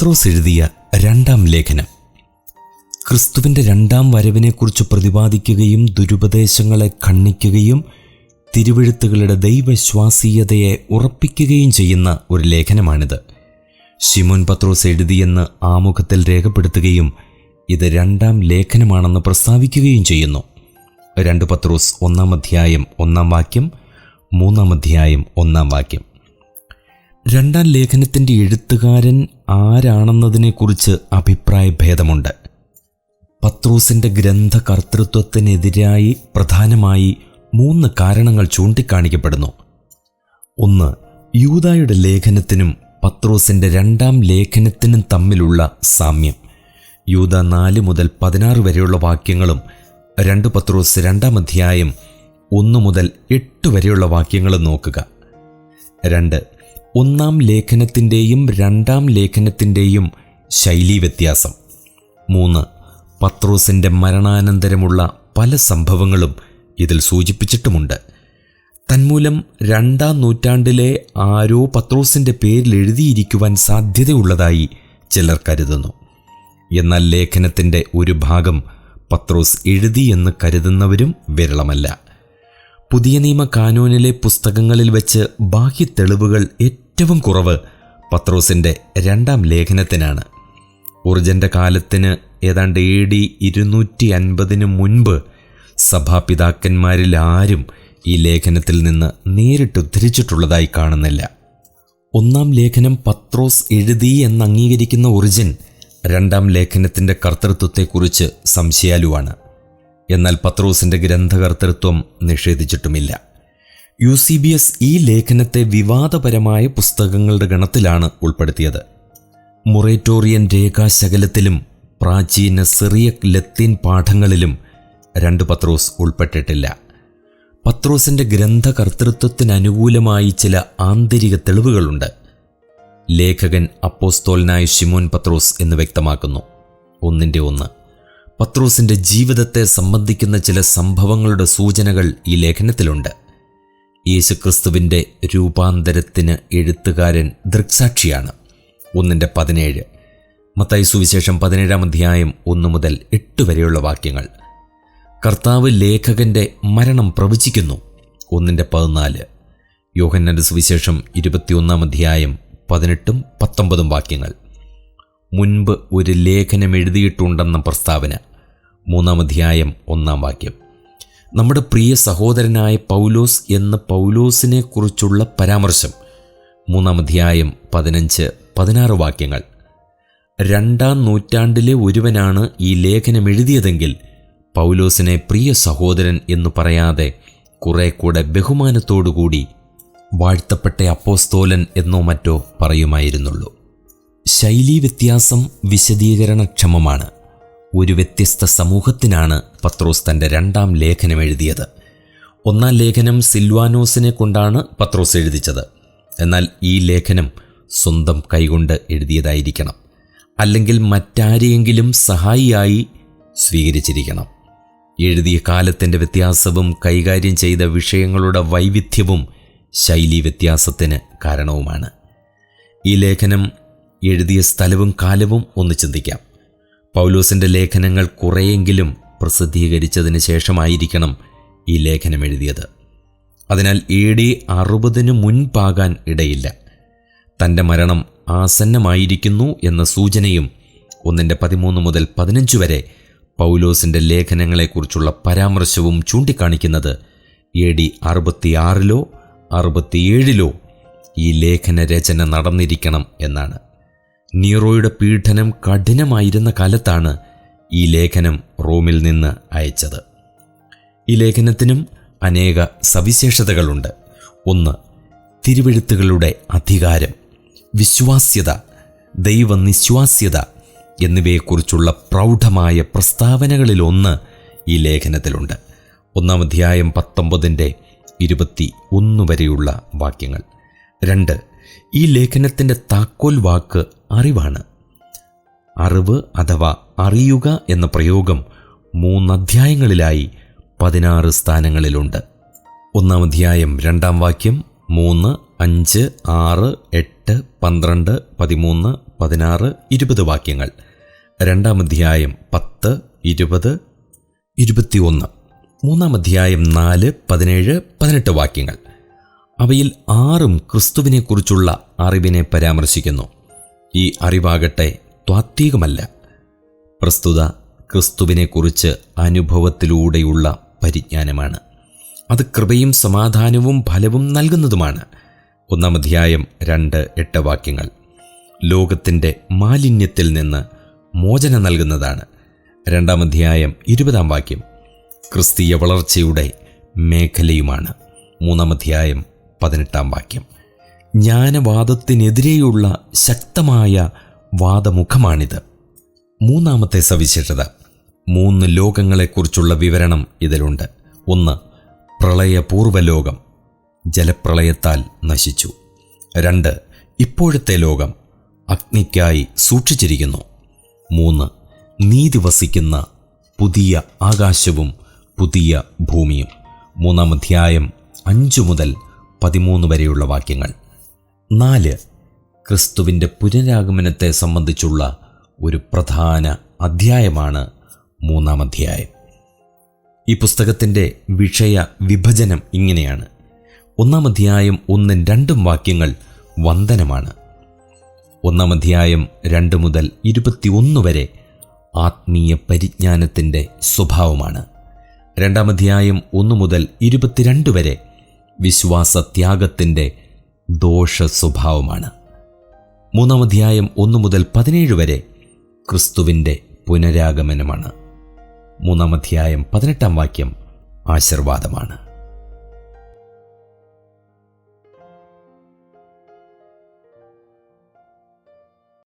പത്രോസ് എഴുതിയ രണ്ടാം ലേഖനം. ക്രിസ്തുവിന്റെ രണ്ടാം വരവിനെക്കുറിച്ച് പ്രതിപാദിക്കുകയും ദുരുപദേശങ്ങളെ ഖണ്ഡിക്കുകയും തിരുവഴുത്തുകളുടെ ദൈവശ്വാസീയതയെ ഉറപ്പിക്കുകയും ചെയ്യുന്ന ഒരു ലേഖനമാണിത്. ഷിമോൻ പത്രോസ് എഴുതിയെന്ന് ആമുഖത്തിൽ രേഖപ്പെടുത്തുകയും ഇത് രണ്ടാം ലേഖനമാണെന്ന് പ്രസ്താവിക്കുകയും ചെയ്യുന്നു. രണ്ട് പത്രോസ് ഒന്നാം അധ്യായം ഒന്നാം വാക്യം മൂന്നാം അധ്യായം ഒന്നാം വാക്യം. രണ്ടാം ലേഖനത്തിന്റെ എഴുത്തുകാരൻ ആരാണെന്നതിനെക്കുറിച്ച് അഭിപ്രായ ഭേദമുണ്ട് പത്രൂസിന്റെ ഗ്രന്ഥകർത്തൃത്വത്തിനെതിരായി പ്രധാനമായി മൂന്ന് കാരണങ്ങൾ ചൂണ്ടിക്കാണിക്കപ്പെടുന്നു. ഒന്ന് യൂതായുടെ ലേഖനത്തിനും പത്രോസിന്റെ രണ്ടാം ലേഖനത്തിനും തമ്മിലുള്ള സാമ്യം. യൂത നാല് മുതൽ പതിനാറ് വരെയുള്ള വാക്യങ്ങളും രണ്ട് പത്രോസ് രണ്ടാം അധ്യായം ഒന്ന് മുതൽ എട്ട് വരെയുള്ള വാക്യങ്ങളും നോക്കുക. രണ്ട് ഒന്നാം ലേഖനത്തിന്റെയും രണ്ടാം ലേഖനത്തിന്റെയും ശൈലീ വ്യത്യാസം. മൂന്ന് പത്രോസിന്റെ മരണാനന്തരമുള്ള പല സംഭവങ്ങളും ഇതിൽ സൂചിപ്പിച്ചിട്ടുമുണ്ട്. തന്മൂലം രണ്ടാം നൂറ്റാണ്ടിലെ ആരോ പത്രോസിന്റെ പേരിൽ എഴുതിയിരിക്കുവാൻ സാധ്യതയുള്ളതായി ചിലർ കരുതുന്നു. എന്നാൽ ലേഖനത്തിന്റെ ഒരു ഭാഗം പത്രോസ് എഴുതിയെന്ന് കരുതുന്നവരും വിരളമല്ല. പുതിയ നിയമ കാനോനിലെ പുസ്തകങ്ങളിൽ വെച്ച് ബാഹ്യ തെളിവുകൾ ഏറ്റവും കുറവ് പത്രോസിന്റെ രണ്ടാം ലേഖനത്തിനാണ്. ഉർജന്റെ കാലത്തിന് ഏതാണ്ട് എ ഡി ഇരുന്നൂറ്റി അൻപതിന് മുൻപ് സഭാപിതാക്കന്മാരിൽ ആരും ഈ ലേഖനത്തിൽ നിന്ന് നേരിട്ട് ഉദ്ധരിച്ചിട്ടുള്ളതായി കാണുന്നില്ല. ഒന്നാം ലേഖനം പത്രോസ് എഴുതി എന്ന് അംഗീകരിക്കുന്ന ഒറിജിൻ രണ്ടാം ലേഖനത്തിന്റെ കർത്തൃത്വത്തെക്കുറിച്ച് സംശയാലുവാണ്. എന്നാൽ പത്രോസിന്റെ ഗ്രന്ഥകർത്തൃത്വം നിഷേധിച്ചിട്ടുമില്ല. യു സി ബി എസ് ഈ ലേഖനത്തെ വിവാദപരമായ പുസ്തകങ്ങളുടെ ഗണത്തിലാണ് ഉൾപ്പെടുത്തിയത്. മൊറേറ്റോറിയൻ രേഖാശകലത്തിലും പ്രാചീന സിറിയക് ലത്തീൻ പാഠങ്ങളിലും രണ്ട് പത്രോസ് ഉൾപ്പെട്ടിട്ടില്ല. പത്രോസിന്റെ ഗ്രന്ഥകർത്തൃത്വത്തിനനുകൂലമായി ചില ആന്തരിക തെളിവുകളുണ്ട്. ലേഖകൻ അപ്പോസ്തോലനായ ഷിമോൻ പത്രോസ് എന്ന് വ്യക്തമാക്കുന്നു. ഒന്നിന്റെ ഒന്ന്. പത്രോസിന്റെ ജീവിതത്തെ സംബന്ധിക്കുന്ന ചില സംഭവങ്ങളുടെ സൂചനകൾ ഈ ലേഖനത്തിലുണ്ട്. യേശുക്രിസ്തുവിന്റെ രൂപാന്തരത്തിന് എഴുത്തുകാരൻ ദൃക്സാക്ഷിയാണ്. ഒന്നിന്റെ പതിനേഴ്. മത്തായി സുവിശേഷം പതിനേഴാം അധ്യായം ഒന്ന് മുതൽ എട്ട് വരെയുള്ള വാക്യങ്ങൾ. കർത്താവ് ലേഖകന്റെ മരണം പ്രവചിക്കുന്നു. ഒന്നിന്റെ പതിനാല്. യോഹന്നന്റെ സുവിശേഷം ഇരുപത്തിയൊന്നാം അധ്യായം പതിനെട്ടും പത്തൊമ്പതും വാക്യങ്ങൾ. മുൻപ് ഒരു ലേഖനം എഴുതിയിട്ടുണ്ടെന്ന പ്രസ്താവന. മൂന്നാം അധ്യായം ഒന്നാം വാക്യം. നമ്മുടെ പ്രിയ സഹോദരനായ പൗലോസ് എന്ന പൗലോസിനെ കുറിച്ചുള്ള പരാമർശം. മൂന്നാം അധ്യായം പതിനഞ്ച് പതിനാറ് വാക്യങ്ങൾ. രണ്ടാം നൂറ്റാണ്ടിലെ ഒരുവനാണ് ഈ ലേഖനം എഴുതിയതെങ്കിൽ പൗലോസിനെ പ്രിയ സഹോദരൻ എന്ന് പറയാതെ കുറെ കൂടെ ബഹുമാനത്തോടുകൂടി വാഴ്ത്തപ്പെട്ട അപ്പോസ്തോലൻ എന്നോ മറ്റോ പറയുമായിരുന്നുള്ളൂ. ശൈലീ വ്യത്യാസം വിശദീകരണക്ഷമമാണ്. ഒരു വ്യത്യസ്ത സമൂഹത്തിനാണ് പത്രോസ് തന്റെ രണ്ടാം ലേഖനം എഴുതിയത്. ഒന്നാം ലേഖനം സിൽവാനോസിനെ കൊണ്ടാണ് പത്രോസ് എഴുതിച്ചത്. എന്നാൽ ഈ ലേഖനം സ്വന്തം കൈകൊണ്ട് എഴുതിയതായിരിക്കണം. അല്ലെങ്കിൽ മറ്റാരെയെങ്കിലും സഹായിയായി സ്വീകരിച്ചിരിക്കണം. എഴുതിയ കാലത്തിന്റെ വ്യത്യാസവും കൈകാര്യം ചെയ്ത വിഷയങ്ങളുടെ വൈവിധ്യവും ശൈലി വ്യത്യാസത്തിന് കാരണവുമാണ്. ഈ ലേഖനം എഴുതിയ സ്ഥലവും കാലവും ഒന്ന് ചിന്തിക്കാം. പൗലോസിന്റെ ലേഖനങ്ങൾ കുറേയെങ്കിലും പ്രസിദ്ധീകരിച്ചതിന് ശേഷമായിരിക്കണം ഈ ലേഖനം എഴുതിയത്. അതിനാൽ എ ഡി അറുപതിന് മുൻപാകാൻ ഇടയില്ല. തന്റെ മരണം ആസന്നമായിരിക്കുന്നു എന്ന സൂചനയും ഒന്നിന്റെ പതിമൂന്ന് മുതൽ പതിനഞ്ച് വരെ പൗലോസിന്റെ ലേഖനങ്ങളെക്കുറിച്ചുള്ള പരാമർശവും ചൂണ്ടിക്കാണിക്കുന്നത് എ ഡി അറുപത്തിയാറിലോ അറുപത്തിയേഴിലോ ഈ ലേഖന രചന നടന്നിരിക്കണം എന്നാണ്. നീറോയുടെ പീഡനം കഠിനമായിരുന്ന കാലത്താണ് ഈ ലേഖനം റോമിൽ നിന്ന് അയച്ചത്. ഈ ലേഖനത്തിനും അനേക സവിശേഷതകളുണ്ട്. ഒന്ന് തിരുവെഴുത്തുകളുടെ അധികാരം വിശ്വാസ്യത ദൈവനിശ്വാസ്യത എന്നിവയെക്കുറിച്ചുള്ള പ്രൗഢമായ പ്രസ്താവനകളിലൊന്ന് ഈ ലേഖനത്തിലുണ്ട്. ഒന്നാം അധ്യായം പത്തൊമ്പതിന്റെ ഇരുപത്തി ഒന്ന് വരെയുള്ള വാക്യങ്ങൾ. രണ്ട് ഈ ലേഖനത്തിന്റെ താക്കോൽ വാക്ക് അറിവാണ്. അറിവ് അഥവാ അറിയുക എന്ന പ്രയോഗം മൂന്നധ്യായങ്ങളിലായി പതിനാറ് സ്ഥാനങ്ങളിലുണ്ട്. ഒന്നാം അധ്യായം രണ്ടാം വാക്യം മൂന്ന് അഞ്ച് ആറ് എട്ട് പന്ത്രണ്ട് പതിമൂന്ന് പതിനാറ് ഇരുപത് വാക്യങ്ങൾ. രണ്ടാം അധ്യായം പത്ത് ഇരുപത് ഇരുപത്തിയൊന്ന്. മൂന്നാം അധ്യായം നാല് പതിനേഴ് പതിനെട്ട് വാക്യങ്ങൾ. അവയിൽ ആറും ക്രിസ്തുവിനെക്കുറിച്ചുള്ള അറിവിനെ പരാമർശിക്കുന്നു. ഈ അറിവാകട്ടെ ത്വാത്വികമല്ല. പ്രസ്തുത ക്രിസ്തുവിനെക്കുറിച്ച് അനുഭവത്തിലൂടെയുള്ള പരിജ്ഞാനമാണ്. അത് കൃപയും സമാധാനവും ഫലവും നൽകുന്നതുമാണ്. ഒന്നാം അധ്യായം രണ്ട് എട്ട് വാക്യങ്ങൾ. ലോകത്തിന്റെ മാലിന്യത്തിൽ നിന്ന് മോചനം നൽകുന്നതാണ്. രണ്ടാം അധ്യായം ഇരുപതാം വാക്യം. ക്രിസ്തീയ വളർച്ചയുടെ മേഖലയുമാണ്. മൂന്നാം അധ്യായം പതിനെട്ടാം വാക്യം. ജ്ഞാനവാദത്തിനെതിരെയുള്ള ശക്തമായ വാദമുഖമാണിത്. മൂന്നാമത്തെ സവിശേഷത. മൂന്ന് ലോകങ്ങളെക്കുറിച്ചുള്ള വിവരണം ഇതിലുണ്ട്. ഒന്ന് പ്രളയപൂർവ ലോകം ജലപ്രളയത്താൽ നശിച്ചു. രണ്ട് ഇപ്പോഴത്തെ ലോകം അഗ്നിക്കായി സൂക്ഷിച്ചിരിക്കുന്നു. മൂന്ന് നീതി വസിക്കുന്ന പുതിയ ആകാശവും പുതിയ ഭൂമിയും. മൂന്നാം അധ്യായം അഞ്ചു മുതൽ പതിമൂന്ന് വരെയുള്ള വാക്യങ്ങൾ. നാല് ക്രിസ്തുവിന്റെ പുനരാഗമനത്തെ സംബന്ധിച്ചുള്ള ഒരു പ്രധാന അധ്യായമാണ് മൂന്നാം അധ്യായം. ഈ പുസ്തകത്തിന്റെ വിഷയ വിഭജനം ഇങ്ങനെയാണ്. ഒന്നാം അധ്യായം ഒന്നും രണ്ടും വാക്യങ്ങൾ വന്ദനമാണ്. ഒന്നാം അധ്യായം രണ്ട് മുതൽ ഇരുപത്തിയൊന്ന് വരെ ആത്മീയ പരിജ്ഞാനത്തിന്റെ സ്വഭാവമാണ്. രണ്ടാം അധ്യായം ഒന്ന് മുതൽ ഇരുപത്തിരണ്ട് വരെ വിശ്വാസത്യാഗത്തിന്റെ ദോഷ സ്വഭാവമാണ് മൂന്നാം അധ്യായം ഒന്ന് മുതൽ പതിനേഴ് വരെ ക്രിസ്തുവിന്റെ പുനരാഗമനമാണ്. മൂന്നാം അധ്യായം പതിനെട്ടാം വാക്യം ആശീർവാദമാണ്.